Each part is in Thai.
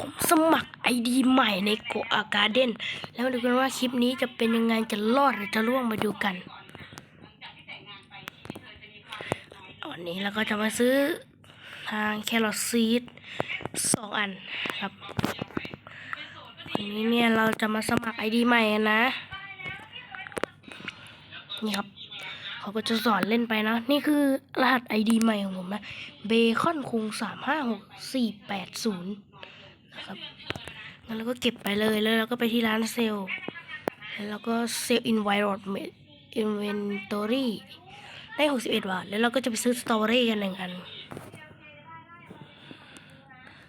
ผมสมัครไอดีใหม่ในโกอาการ์เด้นแล้วมาดูกันว่าคลิปนี้จะเป็นยังไงจะรอดหรือจะร่วงมาดูกันวันนี้เราก็จะมาซื้อทางแครอทซีดสองอันครับวันนี้เนี่ยเราจะมาสมัครไอดีใหม่นนะนี่ครับ เขาก็จะสอนเล่นไปนะ นี่คือรหัสไอดีใหม่ของผมนะเบคอนคุงสามห้าหกสี่แปดศูนย์ นะครับงั้นเราก็เก็บไปเลยแล้วเราก็ไปที่ร้านเซลล์แล้วเราก็เซลล์อินไวโรดอินเวนทอรี่ได้หกสิบเอ็ดบาท แล้วเราก็จะไปซื้อสตรอเบอรี่กันหนึ่งอัน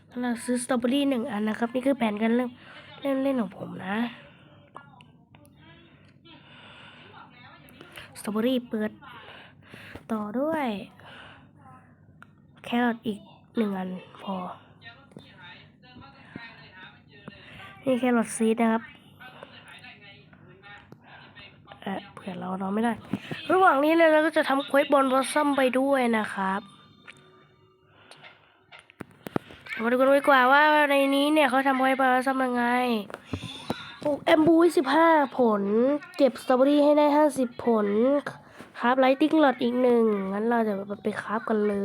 แล้วเราซื้อสตรอเบอรี่หนึ่งอันนะครับ นี่คือแผนการเล่นเล่นเล่นของผมนะสตรอเบอรี่เปิด ต่อด้วย แครอทอีกหนึ่งอันพอ นี่แค่รอทซีดนะครับเออเผื่อเรานอนไม่ได้ ระหว่างนี้เนี่ยเราก็จะทำเควสบอลบอสซัมไปด้วยนะครับมาดูกันดีกว่าว่าในนี้เนี่ยเขาทำควสบอลบอสซัมยังไงปลูกแอมบูสิบห้าผล เก็บสตรอเบอรี่ให้ได้ห้าสิบผลครับไลติ้งหลอดอีกหนึ่งงั้นเราจะไปคราฟกันเล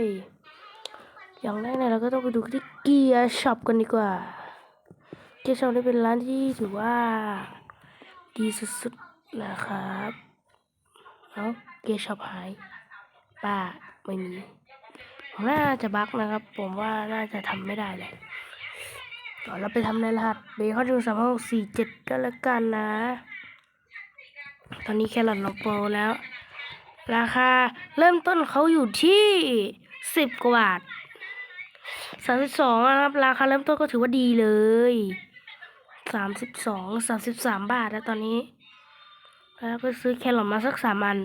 ย อย่างแรกเนี่ยเราก็ต้องไปดูที่เกียร์ช็อปกันดีกว่า เกียร์ช็อปนี่เป็นร้านที่ถือว่า ดีสุดๆนะครับเอาะเกชอปหายป้าไม่มีน่าจะบั๊กนะครับ ผมว่าน่าจะทำไม่ได้เลยเดี๋ยวเราไปทำในรหัสเบคอนจูสามหกสี่เจ็ดก็แล้วกันนะ ตอนนี้แค่รอทเราโปรแล้ว ราคาเริ่มต้นเขาอยู่ที่สิบกว่าบาทสามสิบสองนะครับ ราคาเริ่มต้นก็ถือว่าดีเลย สามสิบสองสามสิบสามบาทแล้วตอนนี้ แล้วก็ซื้อแครอทมาสักสามอัน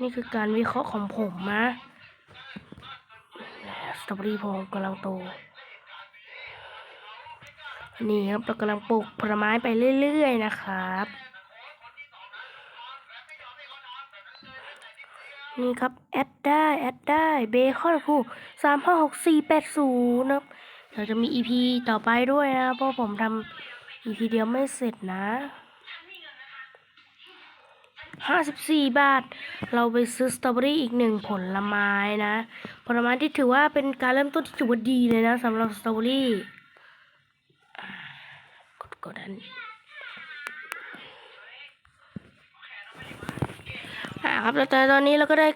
นี่คือการวิเคราะห์ของผมนะสตรอเบอรี่ผมกำลังโต นี่ครับเรากำลังปลูกผลไม้ไปเรื่อย ๆ นะครับ นี่ครับ แอดได้ แอดได้ เบคอนคูสามห้าหกสี่แปดศูนย์นะครับ เดี๋ยวจะมีอีพีต่อไปด้วยนะ เพราะผมทำอีพีเดียวไม่เสร็จนะห้าสิบสี่บาท เราไปซื้อสตรอเบอรี่อีกหนึ่งผลไม้นะ ผลไม้ที่ถือว่าเป็นการเริ่มต้นที่ถือว่าดีเลยนะสำหรับสตรอเบอรี่กดกดอันอ่าครับแล้วแต่ตอนนี้เราก็ได้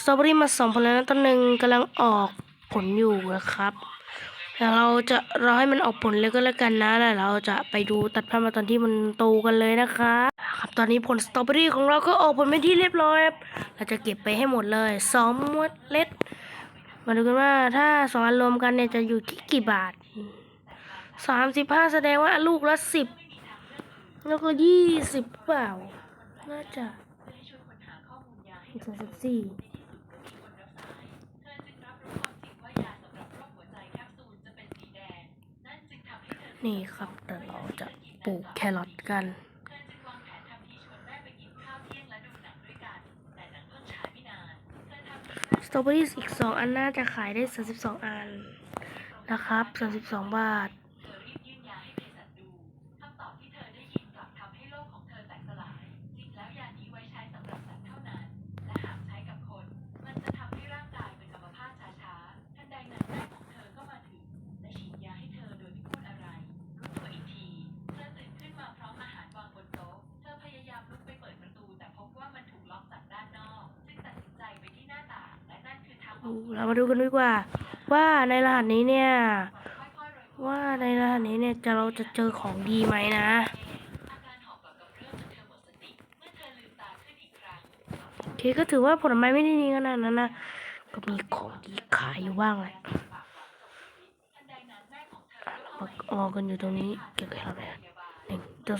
สตรอเบอรี่มาสองผลแล้วต้นหนึ่งกำลังออกผลอยู่นะครับ แล้วเราจะรอให้มันออกผลเลยก็แล้วกันนะแล้วเราจะไปดูตัดภาพมาตอนที่มันโตกันเลยนะคะครับตอนนี้ผลสตรอเบอรี่ของเราก็ออกผลเป็นที่เรียบร้อยครับเราจะเก็บไปให้หมดเลยสองเมล็ด มาดูกันว่าถ้าสองอันรวมกันเนี่ยจะอยู่ที่กี่บาทสามสิบห้าแสดงว่าลูกละสิบแล้วก็ยี่สิบเปล่าน่าจะสามสิบสี่ นี่ครับเดี๋ยวเราจะปลูกแครอทกัน สตรอเบอรี่อีกสองอันน่าจะขายได้สามสิบสองอันนะครับสามสิบสองบาท เรามาดูกันดีกว่า ว่าในรหัสนี้เนี่ย ว่าในรหัสนี้เนี่ยจะเราจะเจอของดีไหมนะโอเคก็ถือว่าผลไม้ไม่ได้ดีขนาดนั้นนะก็มีของดีขายอยู่บ้างแหละปักออกันอยู่ตรงนี้เก็บไปแล้วนะหนึ่งเก็บ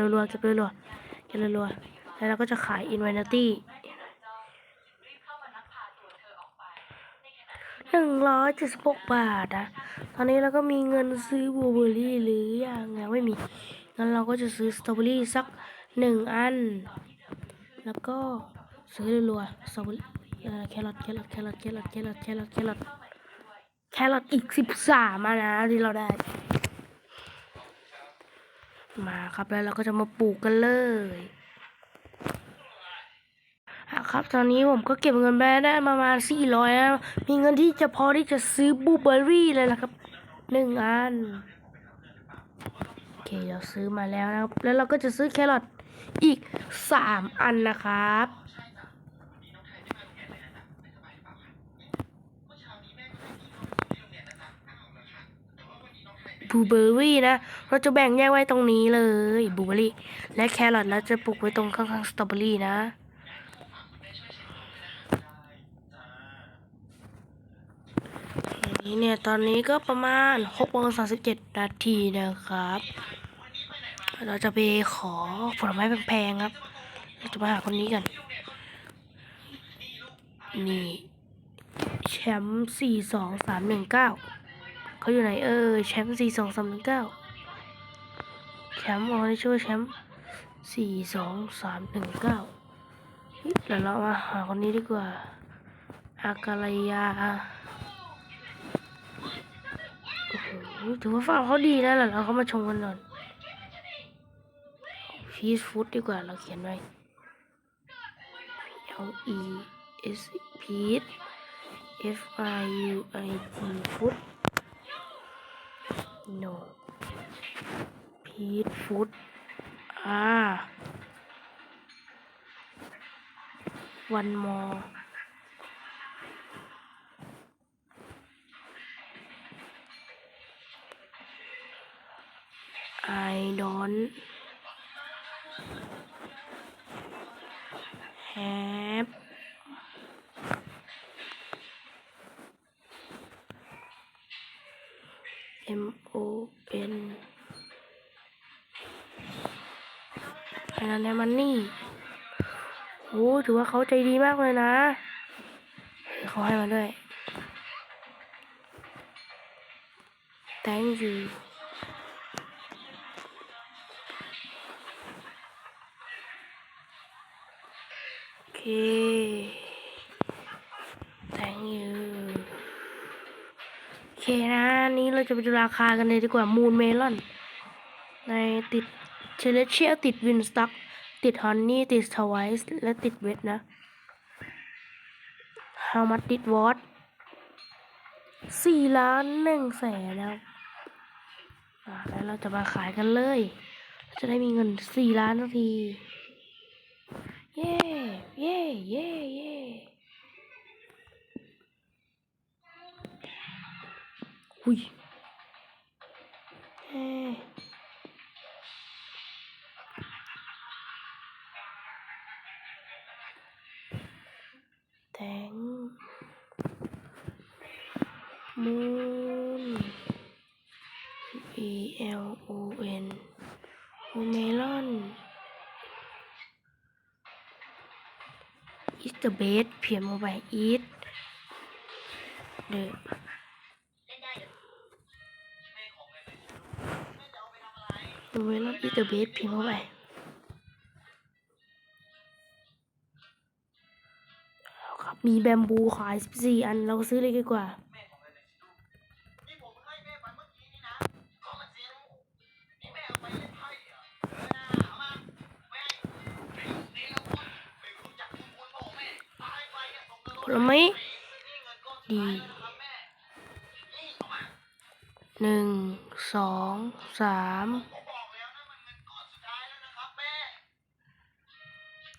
รัวๆเก็บรัวๆเก็บรัวๆแล้วเราก็จะขายอินเวนตี้ ห นึ่งร้อยเจ็ดสิบหกบาทนะ ตอนนี้เราก็มีเงินซื้อบลูเบอร์รี่หรือยังยังไม่มี งั้นเราก็จะซื้อสตรอเบอรี่สักหนึ่งอัน แล้วก็ซื้อรัวๆสตรอเบอรี่แครอทแครอทแครอทแครอทแครอทแครอทแครอทรอทอีกสิบสามนะที่เราได้ มาครับแล้วเราก็จะมาปลูกกันเลย ครับ ตอนนี้ผมก็เก็บเงินไปได้ประมาณสี่ร้อยแล้วมีเงินที่จะพอที่จะซื้อบลูเบอร์รี่เลยละครับหนึ่งอันโอเคเราซื้อมาแล้วนะครับ แล้วเราก็จะซื้อแครอทอีกสามอันนะครับบลูเบอร์รี่นะ เราจะแบ่งแยกไว้ตรงนี้เลยบลูเบอร์รี่ และแครอทเราจะปลูกไว้ตรงข้างๆสตรอเบอรี่นะ นี่เนี่ย ตอนนี้ก็ประมาณ6โมง37นาทีนะครับ เราจะไปขอผลไม้แพงๆครับ เราจะมาหาคนนี้กัน นี่แชมป์สี่สองสามหนึ่งเก้าเขาอยู่ไหนเออแชมป์สี่สองสามหนึ่งเก้าแชมป์ออริช่วยแชมป์สี่สองสามหนึ่งเก้าเดี๋ยวเรามาหาคนนี้ดีกว่า อากาลยา ถือว่าฟังเขาดีนะเดี๋ยวเราเขามาชมกันหน่อยพีชฟูดดีกว่าเราเขียนไว้ L E S พีช F I U I T food no พีชฟูดอ่า one more I don't have M O N อันนั้นเนี่ยมันนี่โอ้ถือว่าเขาใจดีมากเลยนะ เขาให้มาด้วย thank you thank you โอเคนะนี้เราจะไปดูราคากันเลยดีกว่ามูนเมลอน ในติดเชลเชียติดวินสต็อกติดฮอนนี่ติดทวายส์และติดเวทนะ How much did what สี่ล้านหนึ่งแสนแล้วแล้วเราจะมาขายกันเลย จะได้มีเงินสี่ล้านทันที เย้ เย้เย้เย้หุยเฮ้แตงมูน E L is the best เพียนมาไป eat the โอเมลอน is the best เพียนมาไปเอาครับมีแบมบูขาย14อันเราซื้อเลยดีกว่า ผลไม้ดีหนึ่งสองสาม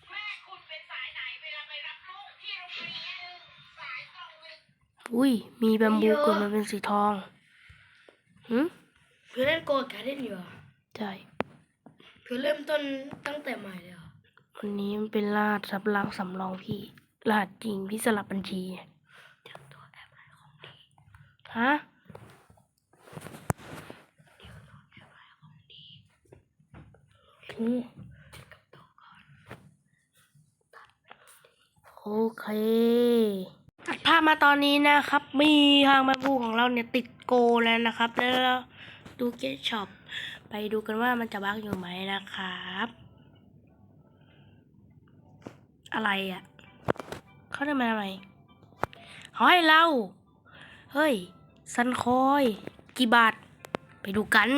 แม่คุณเป็นสายไหนเวลาไปรับลูกที่โรงเรียนสายตรงเลยอุ้ย มีแบมบูเกิดมาเป็นสีทองหืมเพื่อเล่นโกดการ์เด้นอยู่เหรอใช่เพื่อเริ่มต้นตั้งแต่ใหม่เลยเหรอวันนี้มันเป็นรหัสสำรองสำรองพี่ รหัสจริงพี่สลับบัญชีฮะอืมโอเคตัดภาพมาตอนนี้นะครับ มีทางแมบูของเราเนี่ยติดโกแล้วนะครับ แล้วเราดูเกตช็อปไปดูกันว่ามันจะบักอยู่ไหมนะครับ อะไรอะ เขาทำมาทำไมเขาให้เรา เฮ้ยซันคอย กี่บาท ไปดูกัน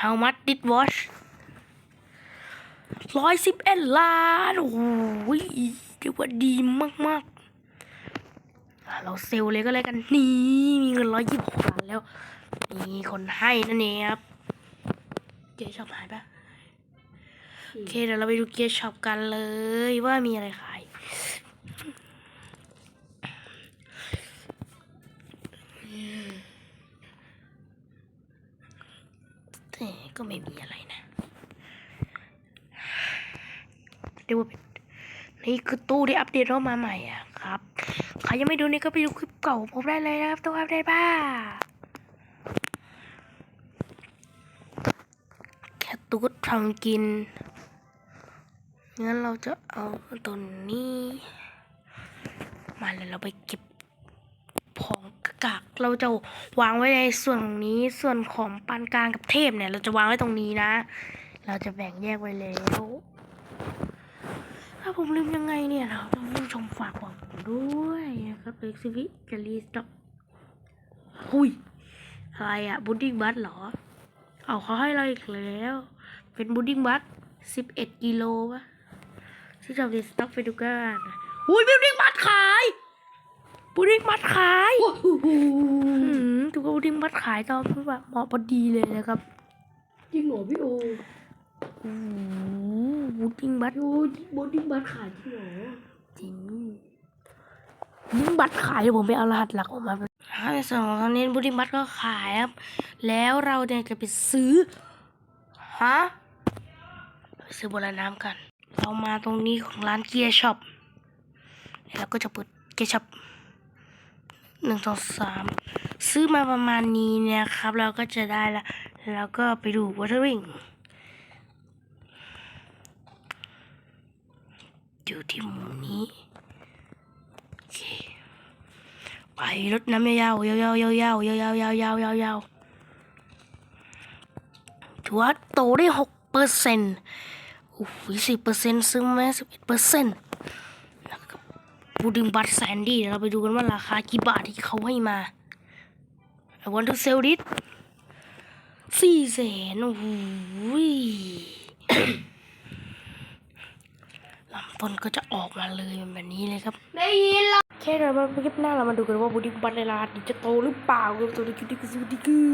How much did wash ร้อยสิบเอ็ดล้าน โอ้โหเรียกว่าดีมากๆ เราเซลเลยก็เลยกัน นี่ มีเงินร้อยยี่สิบล้านแล้ว มีคนให้นั่นเองครับเกียร์ช็อปหายปะโอเค เดี๋ยวเราไปดูเกียร์ช็อปกันเลยว่ามีอะไรข ก็ไม่มีอะไรนะเรียกว่าเป็นนี่คือตู้ที่อัปเดตเข้ามาใหม่อะครับ ใครยังไม่ดูนี่ก็ไปดูคลิปเก่าผมได้เลยนะครับตู้อัปเดตบ้าแค่ตู้ทำกิน งั้นเราจะเอาตัวนี้ มาแล้วเราไปเก็บ กากเราจะวางไว้ในส่วนของนี้ส่วนของปานกลางกับเทพเนี่ย เราจะวางไว้ตรงนี้นะ เราจะแบ่งแยกไว้แล้วถ้าผมลืมยังไงเนี่ยนะครับท่านผู้ชมฝากบอกผมด้วยนะครับเอ็กซิวิจะรีสต็อกหุยอะไรอะบูดดิ้งบัตเหรอ เอาเขาให้เราอีกแล้ว เป็นบูดดิ้งบัตสิบเอ็ดกิโลวะที่จะรีสต็อกไปดูกันอุ้ยบูดดิ้งบัตขาย บูดดิ้งมัดขายโอ้โหอืมถูกบูดดิ้งมัดขายตอนแบบเหมาะพอดีเลยนะครับจริงเหรอพี่โอโอ้โหบูดดิ้งมัดพี่โอบดดิ้งบัสขายจริงเหรอจริงบูดดิ้งมัดขายเดี๋ยวผมไปเอารหัสหลักออกมาในส่วนของตอนนี้บูดดิ้งมัดก็ขายครับ แล้วเราเนี่ยจะไปซื้อฮะไปซื้อบนน้ำกัน เรามาตรงนี้ของร้านเกียร์ช็อปแล้วเราก็จะเปิดเกียร์ช็อป หนึ่งสองสามซื้อมาประมาณนี้เนี่ยครับ เราก็จะได้ละ แล้วก็ไปดู watering อยู่ที่มุมนี้โอเคไปรถน้ำยาวๆยาวๆยาวยาวยาวยาวยาวยาวถือว่าโตได้หกเปอร์เซ็นต์โอ้โหสิบเปอร์เซ็นต์ซื้อมาสิบเอ็ดเปอร์เซ็นต์ูดึงบัตรแซนดี้เราไปดูกันว่าราคากี่บาทที่เขาให้มา I want to sell it สี่แสนโอ้โหยลำต้นก็จะออกมาเลยแบบนี้เลยครับได้ยินแล้วแค่เรามาคลิปหน้าเรามาดูกันว่าบูดิ้งบัตรในร้านนี้จะโตหรือเปล่าครับตัวนี้คือดิคือดิคือ